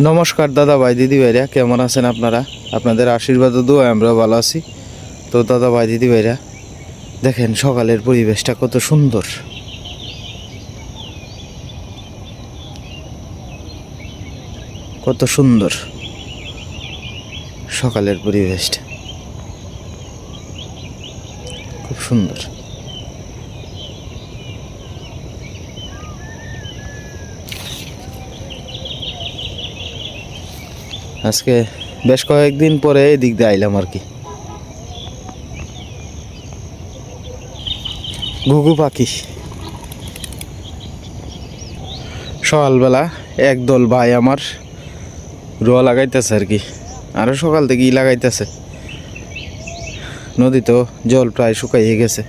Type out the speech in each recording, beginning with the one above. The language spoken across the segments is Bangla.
নমস্কার দাদা ভাই, দিদি ভাইরা, কেমন আছেন আপনারা? আপনাদের আশীর্বাদ দোয়া আমরা ভালো আছি। তো দাদা ভাই, দিদি ভাইরা, দেখেন সকালের পরিবেশটা কত সুন্দর। কত সুন্দর সকালের পরিবেশটা। খুব সুন্দর। আজকে বেশ কয়েকদিন পরে এই দিক দিয়ে আইলাম আর কি। ঘুঘু পাখি। সকালবেলা একদল ভাই আমার রোয়া লাগাইতেছে আর কি। আরও সকাল থেকেই লাগাইতেছে। নদীতেও জল প্রায় শুকাইয়ে গেছে।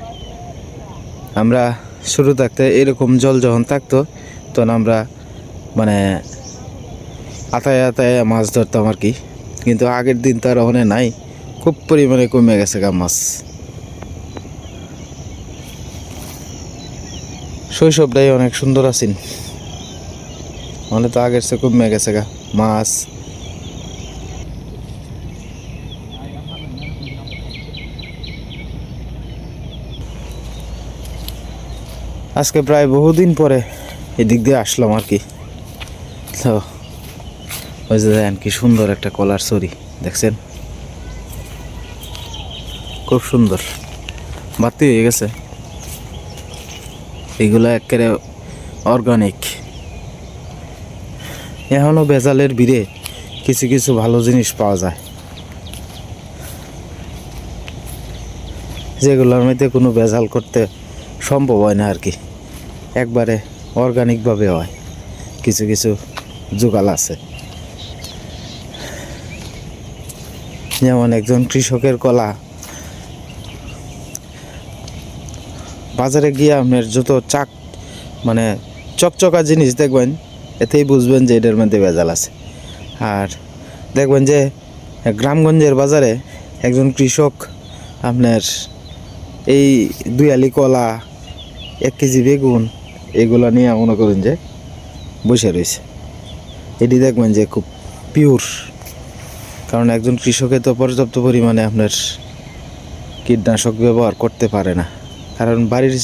আমরা শুরু থাকতে এরকম জল যখন থাকতো, তখন আমরা মানে আতায় আতায় মাছ ধরতাম আর কি। কিন্তু আগের দিন তো আর ওখানে নাই। খুব পরিমাণে কমে গেছে গা মাছ। শৈশবটাই অনেক সুন্দর আছেন। মানে তো আগের সে কমে গেছে গা মাছ। আজকে প্রায় বহুদিন পরে এদিক দিয়ে আসলাম আর কি। তো ওই যে দেখেন কি সুন্দর একটা কলার সরি দেখছেন? খুব সুন্দর। বাতি হয়ে গেছে। এগুলো একেবারে অর্গানিক এখনও ভেজালের ভিড়ে কিছু কিছু ভালো জিনিস পাওয়া যায়। যেগুলোর মধ্যে কোনো ভেজাল করতে সম্ভব হয় না আর কি। একবারে অর্গানিকভাবে হয়। কিছু কিছু জোগাল আছে। যেমন একজন কৃষকের কলা। বাজারে গিয়ে আপনার যত চাক মানে চকচকা জিনিস দেখবেন, এতেই বুঝবেন যে এটার মধ্যে ভেজাল আছে। আর দেখবেন যে গ্রামগঞ্জের বাজারে একজন কৃষক আপনার এই দুই আলি কলা, এক কেজি বেগুন, এগুলো নিয়ে মনে করেন যে বসে রয়েছে। এটি দেখবেন যে খুব পিওর কারণ একজন কৃষকে তো পর্যাপ্ত পরিমাণে আপনার কীটনাশক ব্যবহার করতে পারে না। কারণ বাড়ির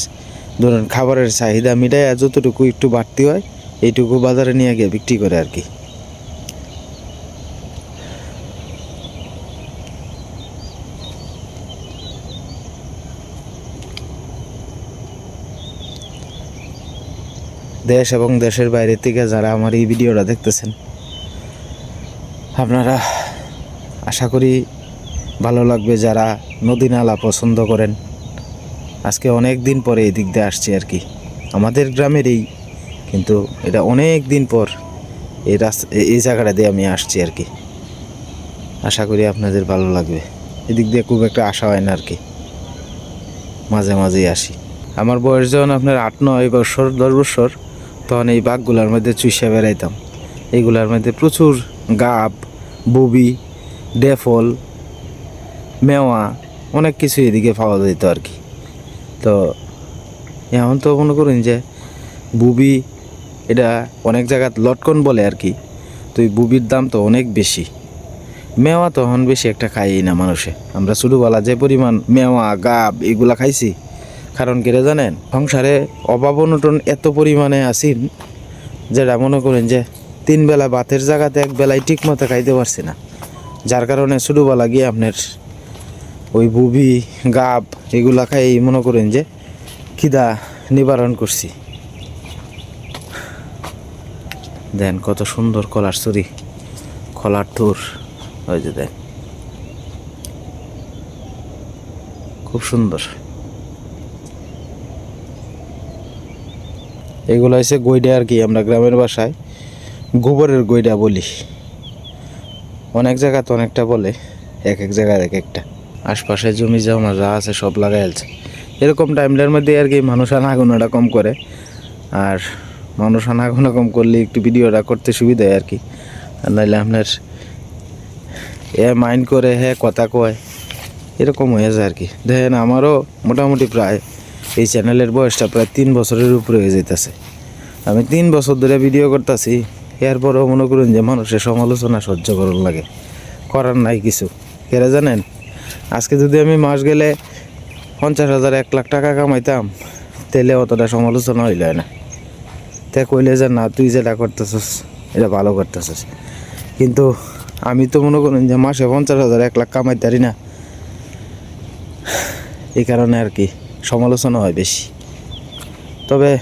ধরুন খাবারের চাহিদা মিটায় যতটুকু একটু বাড়তি হয়, এইটুকু বাজারে নিয়ে গিয়ে বিক্রি করে আর কি। দেশ এবং দেশের বাইরে থেকে যারা আমার এই ভিডিওটা দেখতেছেন, আপনারা আশা করি ভালো লাগবে যারা নদী নালা পছন্দ করেন। আজকে অনেক দিন পরে এই দিক দিয়ে আসছি আর কি। আমাদের গ্রামেরই, কিন্তু এটা অনেক দিন পর এই রাস্তা এই জায়গাটা দিয়ে আমি আসছি আর কি। আশা করি আপনাদের ভালো লাগবে। এদিক দিয়ে খুব একটা আশা হয় না আর কি। মাঝে মাঝেই আসি। আমার বয়স যখন আপনার আট, নয় বছর, দশ বছর, তখন এই বাঘগুলার মধ্যে চুষে বেড়াইতাম। এইগুলার মধ্যে প্রচুর গাব, বুবি ডেফল, মেওয়া, অনেক কিছু এদিকে পাওয়া যেত আর কি। তো এখন তো মনে করুন যে বুবি এটা অনেক জায়গাত লটকন বলে আর কি, তো এই বুবির দাম তো অনেক বেশি। মেওয়া তখন বেশি একটা খাইই না মানুষে। আমরা ছোটোবেলা যে পরিমাণ মেওয়া, গাব এগুলা খাইছি, কারণ কেটে জানেন, সংসারে অভাব অনটন এত পরিমাণে আসিন, যেটা মনে করেন যে তিন বেলা ভাতের জায়গাতে এক বেলায় ঠিক মতো খাইতে পারছি না। যার কারণে ছোটোবেলা গিয়ে আপনার ওই বুবি, গাব এগুলা খাই মনে করেন যে খিদা নিবারণ করছি। দেন কত সুন্দর কলার চুরি কলার টুর। ওই যে দেন। খুব সুন্দর। এগুলো হচ্ছে গইডা আর কি, আমরা গ্রামের বাসায় গোবরের গইডা বলি। অনেক জায়গাতে অনেকটা বলে, এক এক জায়গায় এক একটা। আশপাশে জমি জমা যা আছে সব লাগাই আছে এরকম টাইমটার মধ্যে আর কি মানুষ আনাগোনাটা কম করে। আর মানুষ আনাগোনা কম করলে একটু ভিডিওটা করতে সুবিধা আর কি। আর নাহলে আপনার এ মাইন্ড করে হ্যাঁ কথা কয়, এরকম হয়ে যায় আর কি। দেখেন আমারও মোটামুটি প্রায় এই চ্যানেলের বয়সটা প্রায় তিন বছরের উপরে হয়ে যেতেছে আমি তিন বছর ধরে ভিডিও করতেছি এরপরেও মনে করুন যে মানুষের সমালোচনা সহ্য করার লাগে। করার নাই কিছু। কেরা জানেন, আজকে যদি আমি মাস গেলে পঞ্চাশ হাজার, এক লাখ টাকা কামাইতাম, তাহলে অতটা সমালোচনা হইল না। তে কইলে যে, না, তুই যেটা করতেছিস, এটা ভালো করতেছিস। কিন্তু আমি তো মনে করেন যে মাসে পঞ্চাশ হাজার, এক লাখ কামাইতে পারি না। এই কারণে আর কি সমালোচনা হয় বেশি। তবে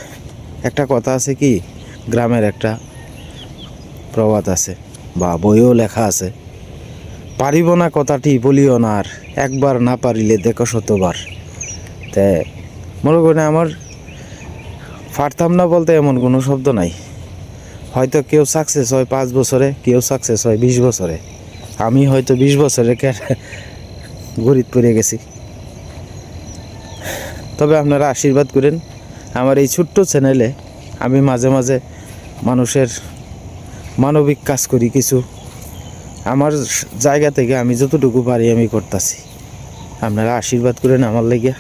একটা কথা আছে কি, গ্রামের একটা প্রবাদ আছে বা বইও লেখা আছে। পারিব না কথাটি, বলিও না আর। একবার না পারিলে দেখো শতবার। তে মনে করি আমার পারতাম না বলতে এমন কোনো শব্দ নাই। হয়তো কেউ সাকসেস হয় পাঁচ বছরে, কেউ সাকসেস হয় বিশ বছরে। আমি হয়তো বিশ বছরে গরিব পড়ে গেছি। তবে আপনারা আশীর্বাদ করেন। আমার এই ছোট্ট চ্যানেলে আমি মাঝে মাঝে মানুষের মানবিক কাজ করি কিছু। আমার জায়গা থেকে আমি যতটুকু পারি আমি করতেছি। আপনারা আশীর্বাদ করেন আমার লেগে।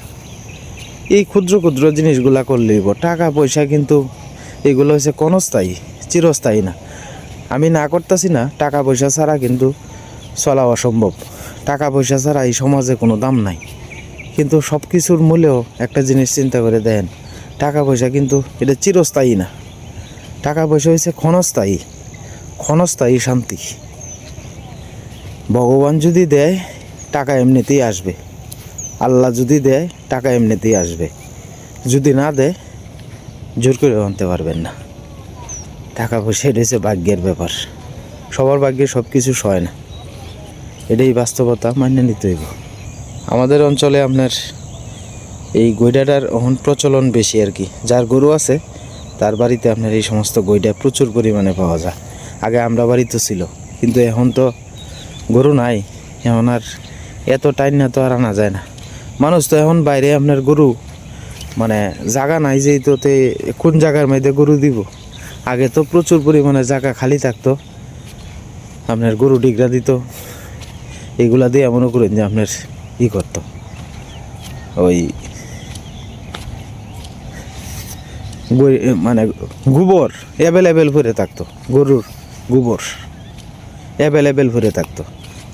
এই ক্ষুদ্র ক্ষুদ্র জিনিসগুলা করলেই। টাকা, পয়সা কিন্তু এগুলো হচ্ছে ক্ষণস্থায়ী, চিরস্থায়ী না। আমি না করতেছি না, টাকা, পয়সা ছাড়া কিন্তু চলা অসম্ভব। টাকা, পয়সা ছাড়া এই সমাজে কোনো দাম নাই। কিন্তু সব কিছুর মূলেও একটা জিনিস চিন্তা করে দেন। টাকা, পয়সা কিন্তু এটা চিরস্থায়ী না। টাকা, পয়সা হচ্ছে ক্ষণস্থায়ী। ক্ষণস্থায়ী শান্তি। ভগবান যদি দেয়, টাকা এমনিতেই আসবে। আল্লাহ যদি দেয়, টাকা এমনিতেই আসবে। যদি না দেয়, জোর করে আনতে পারবেন না। টাকা পয়সা এটা হচ্ছে ভাগ্যের ব্যাপার। সবার ভাগ্যে সব কিছু সয় না। এটাই বাস্তবতা, মান্য নিতে হইব। আমাদের অঞ্চলে আপনার এই গৈডাটার অহন প্রচলন বেশি আর কি। যার গরু আছে, তার বাড়িতে আপনার এই সমস্ত গৈডা প্রচুর পরিমাণে পাওয়া যায়। আগে আমরা বাড়িতে ছিল। কিন্তু এখন তো গরু নাই, এখন আর এত টাইম না তো আর আনা যায় না। মানুষ তো এখন বাইরে আপনার গরু মানে জায়গা নাই যেই তোতে কোন জায়গার মধ্যে গরু দিব। আগে তো প্রচুর পরিমাণে জায়গা খালি থাকতো। আপনার গরু ডিগরা দিত, এগুলা দিয়ে মনে করেন যে আপনার ই করতো। ওই মানে গোবর অ্যাভেলেবেল করে থাকতো, গরুর। গোবর অ্যাভেলেবেল ভরে থাকতো।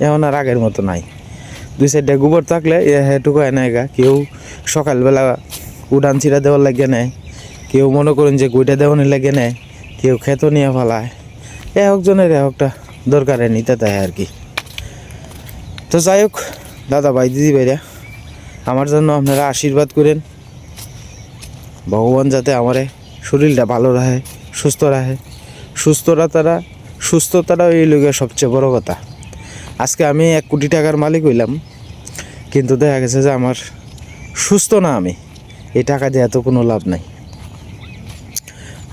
এখন আর আগের মতো নাই। দুই সাইডে গোবর থাকলে এটুকু এনাইগা কেউ সকালবেলা উড়ান ছিঁড়া দেওয়ার লাগে নেয় কেউ মনে করেন যে গুইটা দেওয়ানি লাগে নেয় কেউ খেতো নিয়ে ফেলায়। এ একজনের একটা দরকারে নিতে তাই আর কি। তো যাই হোক, দাদা ভাই, দিদি ভাইরা, আমার জন্য আপনারা আশীর্বাদ করেন। ভগবান যাতে আমারে শরীরটা ভালো রাখে, সুস্থ রাখে। সুস্থরা তারা সুস্থতাটা এই লোকের সবচেয়ে বড় কথা। আজকে আমি এক কোটি টাকার মালিক হইলাম, কিন্তু দেখা গেছে যে আমার সুস্থ না আমি, এই টাকা দিয়ে এত কোনো লাভ নাই।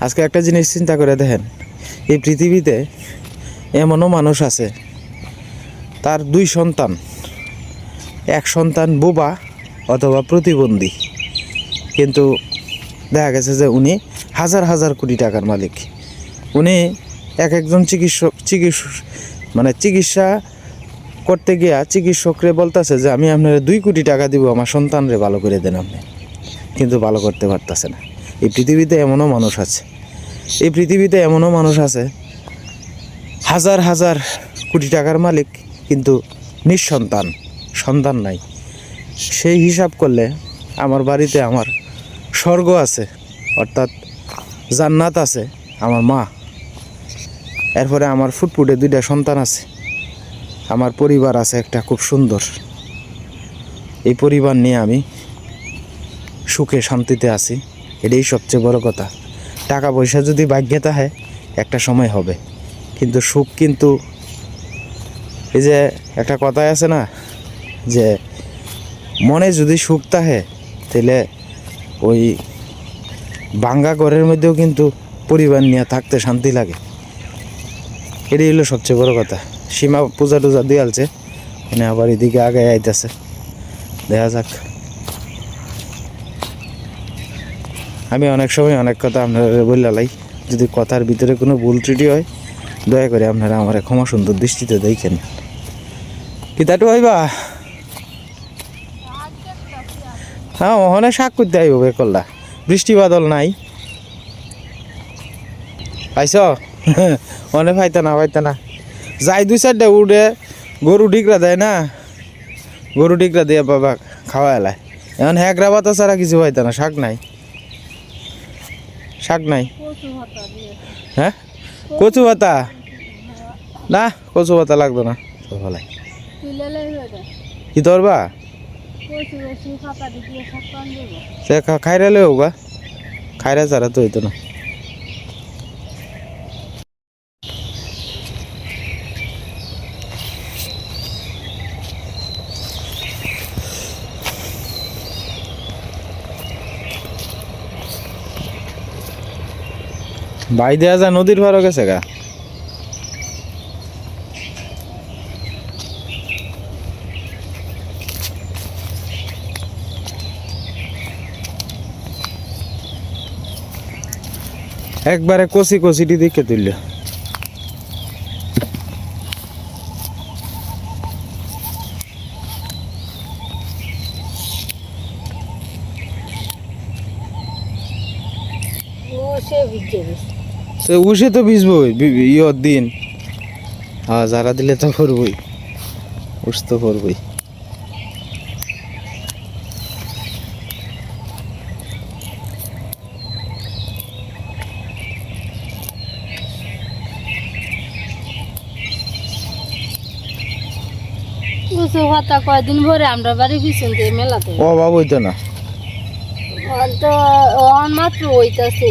আজকে একটা জিনিস চিন্তা করে দেখেন, এই পৃথিবীতে এমনও মানুষ আছে, তার দুই সন্তান, এক সন্তান বোবা অথবা প্রতিবন্ধী, কিন্তু দেখা গেছে যে উনি হাজার হাজার কোটি টাকার মালিক। উনি এক একজন চিকিৎসক চিকিৎসক মানে চিকিৎসা করতে গিয়া চিকিৎসকরে বলতেছে যে, আমি আপনার দুই কোটি টাকা দিব, আমার সন্তানরে ভালো করে দেন আপনি। কিন্তু ভালো করতে পারতেছে না। এই পৃথিবীতে এমনও মানুষ আছে। এই পৃথিবীতে এমনও মানুষ আছে, হাজার হাজার কোটি টাকার মালিক, কিন্তু নিঃসন্তান, সন্তান নাই। সেই হিসাব করলে আমার বাড়িতে আমার স্বর্গ আছে, অর্থাৎ জান্নাত আছে, আমার মা এরপরে আমার ফুটফুটে দুইটা সন্তান আছে। আমার পরিবার আছে একটা খুব সুন্দর। এই পরিবার নিয়ে আমি সুখে শান্তিতে আছি, এটাই সবচেয়ে বড় কথা। টাকা পয়সা যদি ভাগ্যে থাকে একটা সময় হবে। কিন্তু সুখ কিন্তু এই যে একটা কথাই আছে না, যে মনে যদি সুখ থাকে, তাহলে ওই ভাঙ্গা ঘরের মধ্যেও কিন্তু পরিবার নিয়ে থাকতে শান্তি লাগে। এটাই হলো সবচেয়ে বড় কথা। সীমা পূজা টুজা দিয়ে আলছে। মানে আবার এদিকে আগে আইতেছে। দেখা যাক। আমি অনেক সময় অনেক কথা আপনারা বললে লাই। যদি কথার ভিতরে কোনো ভুল ত্রুটি হয়, দয়া করে আপনারা আমার ক্ষমা সুন্দর দৃষ্টিতে দেখেন। কি তাটু হইবা হ্যাঁ ওখানে শাক করতে আইব বে করলা বৃষ্টি বাদল নাই। পাইছ? অনেক পাইতে না পাইতে না। যাই দুই চারটা উঠে গরু ডিগরা দেয় না। গরু ডিগরা দিয়ে বাবা খাওয়া এলায়। এখন হ্যাকরা বাতা ছাড়া কিছু পাইতে না, শাক নাই। শাক নাই। হ্যাঁ? কচু পাতা? না, কচু পাতা লাগতো না। তো ভালো কি ধরবা খাইরা লে হোগা খাইরা ছাড়া তো হইতো না। ভাই দেয়া যায় নদীর ভাড়া গেছে গা। একবারে কষি কষিটি দেখে তুলল। তো উসে তো ভিজবই ইয়র দিন। হ্যাঁ যারা দিলে তো করবই উস তো করবই। উঁচু ভাতা কয়দিন ভরে আমরা বাড়ি পিছন দিয়ে মেলাতে ও বাবু হইতো না। তো অন মাত্র হইতাছে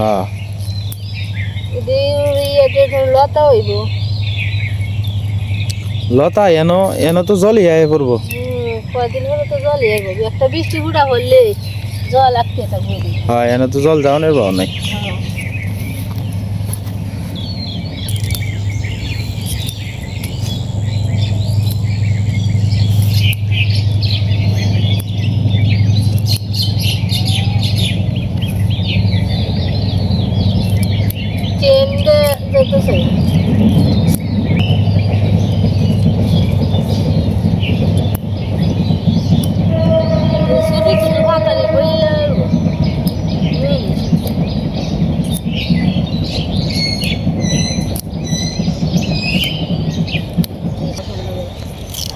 হ্যাঁ। এদি ইয়েতে লতা হইব। লতা এন এন তো জল ইয়ে পড়ব কয়দিন তো জল আইব একটা বৃষ্টি ফুটা হলে জল আটকে থাকবে। হ্যাঁ এন তো জল যাওয়ানোর ভাব নাই হ্যাঁ। ট্রেনটা যেতেছে ছোট ছোট ভাতারে বইলে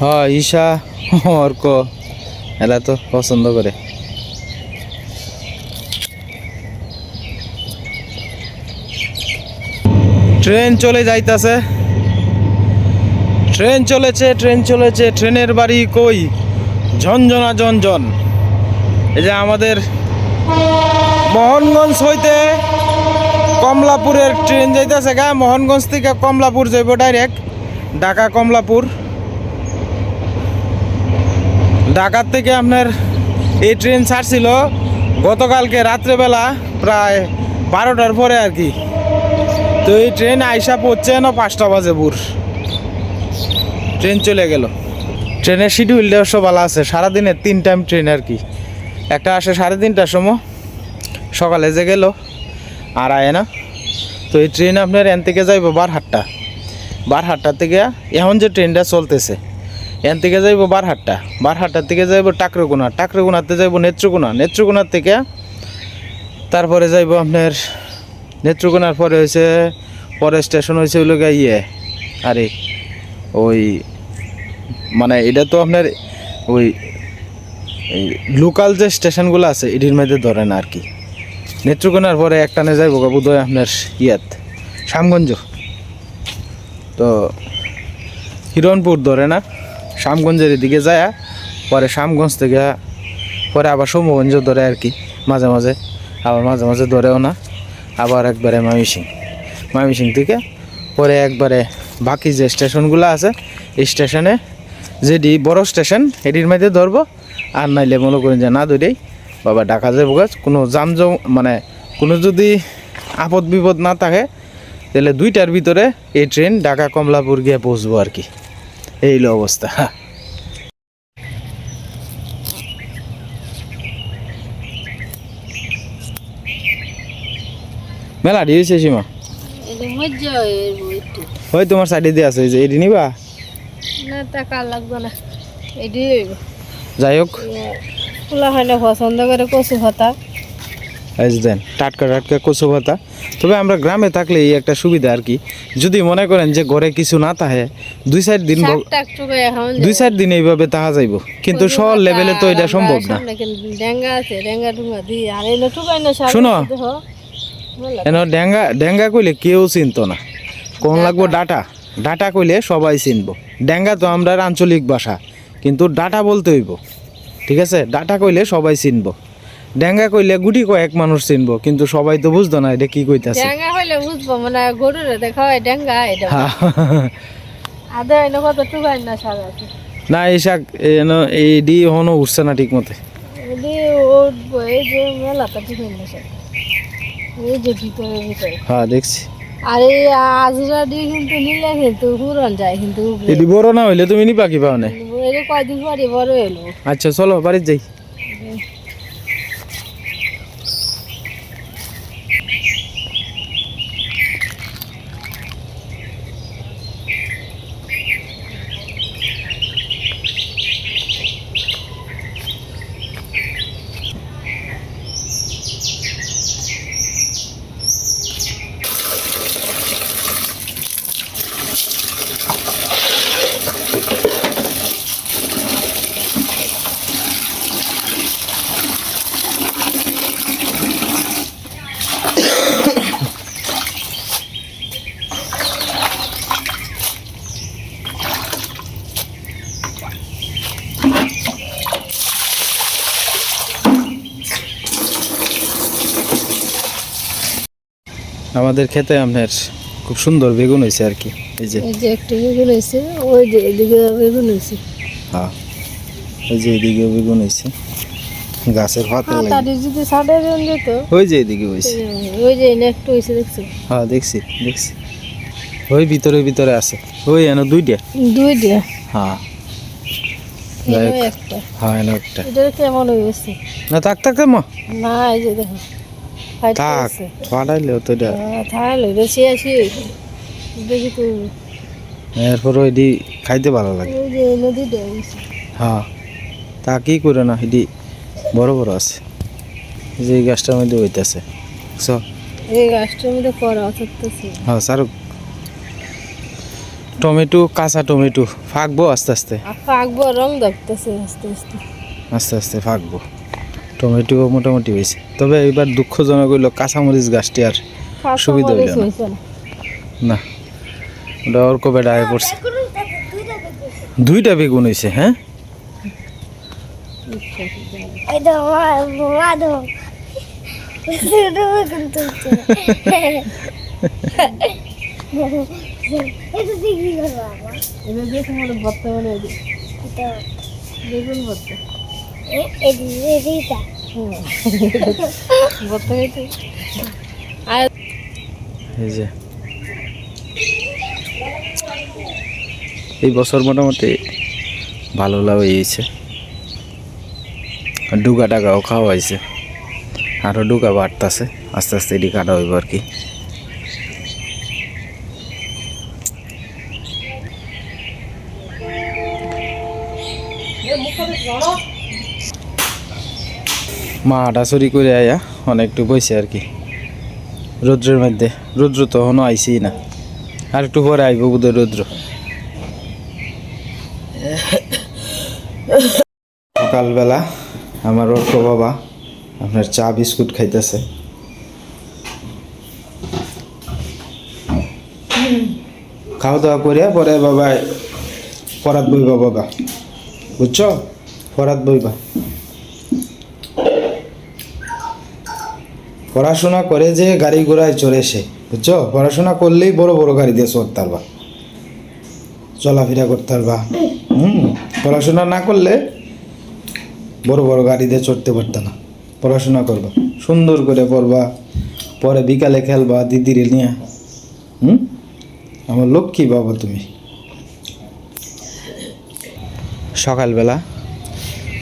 হ্যাঁ ঈশা, অর্ক, এরা তো পছন্দ করে। ট্রেন চলে যাইতাছে। ট্রেন চলেছে ট্রেন চলেছে, ট্রেনের বাড়ি কই? ঝনঝনা ঝনঝন। এই যে আমাদের মোহনগঞ্জ হইতে কমলাপুরের ট্রেন যাইতেছে গা। মোহনগঞ্জ থেকে কমলাপুর যাইব ডাইরেক্ট ঢাকা কমলাপুর ঢাকার থেকে আপনার এই ট্রেন ছাড়ছিল গতকালকে রাত্রেবেলা প্রায় বারোটার পরে আর কি। তো এই ট্রেন আইসা পড়ছে না পাঁচটা বাজে ভোর। ট্রেন চলে গেল। ট্রেনের শিডিউলটা সব ভালো আছে। সারাদিনের তিন টাইম ট্রেন আর কি। একটা আসে সাড়ে তিনটার সময়। সকালে যে গেল, আর আয় না। তো এই ট্রেন আপনার এন থেকে যাইব বারহাট্টা। বারহাট্টা থেকে এখন যে ট্রেনটা চলতেছে। এন থেকে যাইব বারহাট্টা। বারহাট্টার থেকে যাইব টাকরগুনা। টাকরগুনাতে যাইব নেত্রকোনা। নেত্রকোনার থেকে তারপরে যাইব আপনার, নেত্রকোনার পরে হয়েছে পরে স্টেশন হয়েছে ওই লোক ইয়ে আরে ওই মানে এটা তো আপনার ওই লোকাল যে স্টেশনগুলো আছে, এটির মধ্যে ধরে না আর কি। নেত্রকোনার পরে একটানে যাইব বোধহয় আপনার ইয়াত, শ্যামগঞ্জ। তো হিরণপুর ধরে না? শ্যামগঞ্জের এদিকে যায়, পরে শ্যামগঞ্জ থেকে পরে আবার সৌম্যগঞ্জ ধরে আর কি, মাঝে মাঝে। আবার মাঝে মাঝে ধরেও না, আবার একবারে মামিসিং মামিসিং থেকে পরে একবারে বাকি যে স্টেশনগুলো আছে স্টেশনে যেটি বড় স্টেশন, এটির মধ্যে ধরবো, আর নাইলে মনে করেন যে না ধরেই বাবা ঢাকা যাব গাছ কোনো জামজম মানে কোনো যদি আপদ বিপদ না থাকে, তাহলে দুইটার ভিতরে এই ট্রেন ঢাকা কমলাপুর গিয়ে পৌঁছবো আর কি। এই হলো অবস্থা। মেলা সীমা এদি মজ্জা হইব ওই তোমার সাইডে দিয়ে আছে যে এটি নিবা? না টাকা লাগবে না। হইব। যাই হোক। পোলা না পছন্দ করে কচু ভাতা। এই দেন টাটকা টাটকা কচু পাতা তবে আমরা গ্রামে থাকলে এই একটা সুবিধা আর কি। যদি মনে করেন যে ঘরে কিছু না থাকে দুই চার দিন দুই চার দিন এইভাবে তাহা যাইব। কিন্তু শহর লেভেলে তো এটা সম্ভব না। শোনো। এন ডেঙ্গা ডেঙ্গা কইলে কেউ চিনতো না। কোন লাগবো ডাটা? ডাটা কইলে সবাই চিনবো। ডেঙ্গা তো আমরা আঞ্চলিক ভাষা কিন্তু ডাটা বলতে হইব। ঠিক আছে? ডাটা কইলে সবাই চিনবো। ডেঙ্গা কইলে গুটি কয়েক মানুষ চিনবো কিন্তু সবাই তো বুঝতো না এটা কি কইতাছে। ডেঙ্গা হইলে বুঝব মানে গরুরে দেখা হয় ডেঙ্গা এটা। আদা এনে কত টুকাই না শাক আছে না এই শাক এন এই ডি হনো উঠছে না ঠিক মতে এদি উঠবো এই যে মেলাটা টুকাই না শাক। এই যে ভিতরে ভিতরে। হ্যাঁ দেখছি। আর আজরা দিয়ে কিন্তু নিলে কিন্তু পুরন যায় কিন্তু। এটি বড় না হইলে তুমি নিবা কি পাও না। এই যে কয়দিন পরে বড় এলো আচ্ছা চলো বাড়ির যাই। আমাদের খেতে আপনার খুব সুন্দর বেগুন হয়েছে আর কি এই যে। এই যে একটা বেগুন হয়েছে ওই যে এদিকে বেগুন হয়েছে। হ্যাঁ ওই যে এদিকে বেগুন হয়েছে। গাছের পাতা লাগে। তাদের যদি সাড়ে দেন যেত ওই যে এদিকে হয়েছে। ওই যে একটু হয়েছে দেখছ? হ্যাঁ দেখছি দেখছি। ওই ভিতরে ভিতরে আছে। ওই এনে দুইটা। দুই দিয়া হ্যাঁ হ্যাঁ এনে একটা। এটা কেমন হয়ে গেছে না থাক থাক মা। না এই যে দেখো। থাক ফাটাইলে তো এটা থাকলে বেশি আসি। দেখি তো এরপর ওইটি খাইতে ভালো লাগে। হ্যাঁ তা কি করে না এটি বড় বড় আছে। যে এই গাছটার মধ্যে হইতেছে। এই গাছটার মধ্যে করা থাকতেছে। হ্যাঁ স্যার টমেটো কাঁচা টমেটো ফাঁকবো আস্তে আস্তে। রং দেখতেছে আস্তে আস্তে। আস্তে আস্তে ফাঁকবো। টমেটো মোটামুটি হয়েছে। তবে এবার দুঃখজনক হইল কাঁচামরিচ গাছটি আর সুবিধা হইল না। ওটা ওর কবে ডায়ে পড়ছে। দুইটা বেগুন হয়েছে। হ্যাঁ? বেগুন ভর্তা এই যে। এই বছর মোটামুটি ভালো লাভ হয়েছে ডুগা টাকাও খাওয়া হয়েছে আরও ডুগা বাড়তেছে। আস্তে আস্তে এটি কাটা হইব আর কি। মা হাঁটাচুরি করে আয়া অনেকটু বইছে আর কি। রৌদ্রের মধ্যে। রৌদ্র তো এখনও আইসি না। আর একটু পরে আইব বোধহয় রৌদ্র। সকালবেলা আমার অর্ক বাবা আপনার চা, বিস্কুট খাইতেছে। খাওয়া দাওয়া করিয়া পরে বাবা পরাত বইবা বাবা। বুঝছ? পরাত বইবা। পড়াশোনা করে যে গাড়ি ঘোড়ায় চড়ে সে বুঝছ? পড়াশোনা করলেই বড় বড় গাড়ি দিয়ে চড়তে পারবা চলাফেরা করতে পারবা। হুম, পড়াশোনা না করলে বড় বড় গাড়ি দিয়ে চড়তে পারত না। পড়াশোনা করবা, সুন্দর করে পড়বা, পরে বিকালে খেলবা, দিদির নিয়ে। হুম, আমার লক্ষ্মী বাবা তুমি। সকালবেলা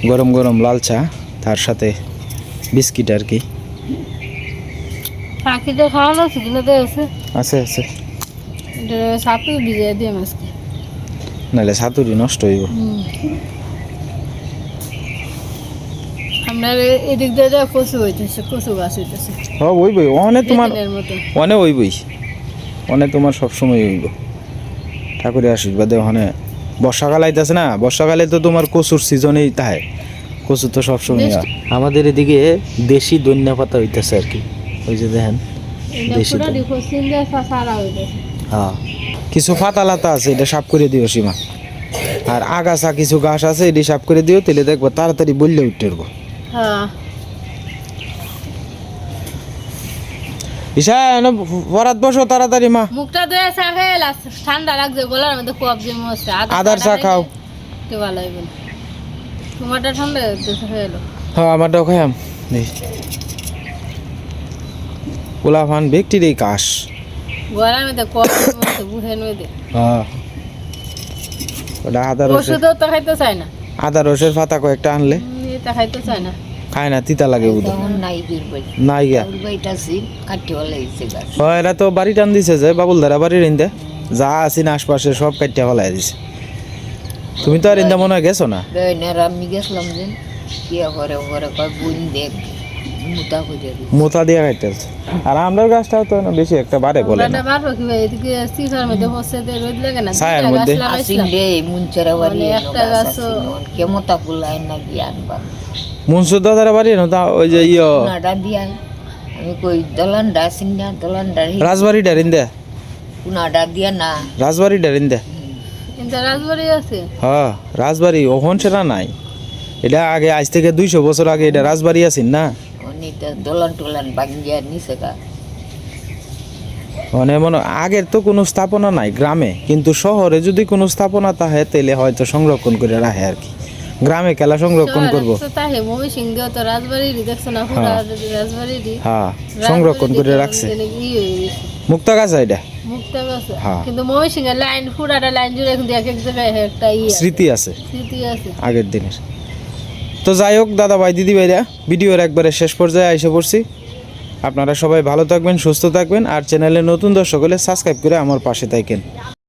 গরম গরম লাল চা, তার সাথে বিস্কিট আর কি। পাখিটা খাওয়ানো আছে কিনা তো আছে। আছে আছে। সাপে ভিজিয়ে দিয়ে মাছকে নাহলে সাতুরি নষ্ট হইব। আপনার এদিক দিয়ে দিয়ে কচু হইতেছে কচু গাছ হইতেছে। হ ওই বই তোমার পেছনের মতো। অনে ওই বই অনে তোমার সবসময় ওইব ঠাকুরের আশীর্বাদে ওখানে বর্ষাকাল আইতাছে না? বর্ষাকালে তো তোমার কচুর সিজনেই তাই। কচু তো সবসময়। আমাদের এদিকে দেশি দৈন্য পাতা হইতেছে আর কি। ওই যে দেখেন হ্যাঁ। কিছু পাতা লাতা আছে এটা সাফ করে দিও সীমা। আর আগাছা কিছু গাছ আছে এটি সাফ করে দিও তাহলে দেখব তাড়াতাড়ি বললে উঠতে পারব হ্যাঁ। ঈশা এনে বরাত বসো তাড়াতাড়ি মা। মুখটা ধুয়ে চা খেয়ে ঠান্ডা লাগছে গলার মধ্যে কপ যে মরছে আদার চা খাও। একটু ভালো হইবে। তোমারটা ঠান্ডা হয়ে হ্যাঁ আমারটাও দেই পোলা ফান ব্যক্তির এই কাশ। হ্যাঁ। আদা রসের পাতা কয়েকটা আনলে। খায় না তিতা লাগে বুধ নাই গিয়া? এরা তো বাড়ি টান দিছে যে বাবুল ধারা বাড়ির ইন্দে যা আছি না আশপাশে সব কাটিয়া ফেলাই দিছে। তুমি তো আর ইন্দা মনে হয় গেছো না? আমি গেছিলাম যে কি করে করে কয় বুন দেখ। মুতা দিয়ে কাটতে আর আমরার গাছটাও তো না বেশি একটা বাড়ে বলে না। কি ভাই? এদিকে সিফার মধ্যে বসে রোদ লাগে না? ছায়ার মধ্যে? আসিন লাগাইছিলাম। বাড়ি মানে একটা কেমতা না মুনসুর দাদারা বাড়ি না? তা ওই যে ইয় নাডা দিয়া। আমি কই দলান ডাসিন না? দলান ডারি রাজবাড়ি ডারিন্দে কুনাডা দিয়া না। রাজবাড়ি ডারিন্দে কিন্তু রাজবাড়ি আছে। হ্যাঁ রাজবাড়ি ওখন সেটা নাই। এটা আগে আজ থেকে দুইশো বছর আগে এটা রাজবাড়ি আছেন না? অনিতা দলান টলান নিছে গা। মানে মনে আগের তো কোনো স্থাপনা নাই গ্রামে কিন্তু শহরে যদি কোনো স্থাপনা থাকে তাহলে হয়তো সংরক্ষণ করে রাখে আর কি। গ্রামে খেলা সংরক্ষণ করব। তাই মমি সিং দিয়ে তো রাজবাড়িরই দেখছ না পুরা রাজবাড়িরই। হ্যাঁ সংরক্ষণ করে রাখছে। মুক্তা গাছ এটা মুক্তা গাছে। হ্যাঁ। কিন্তু মমি সিং লাইন পুরাটা লাইন জুড়ে কিন্তু এক এক জায়গায় একটা ইয়ে স্মৃতি আছে। স্মৃতি আছে। আগের দিনের। তো যাই হোক, দাদা ভাই, দিদি ভাইরা, ভিডিওর একবারে শেষ পর্যায়ে এসে পড়ছি। আপনারা সবাই ভালো থাকবেন, সুস্থ থাকবেন, আর চ্যানেলে নতুন দর্শক হলে সাবস্ক্রাইব করে আমার পাশে থাকেন।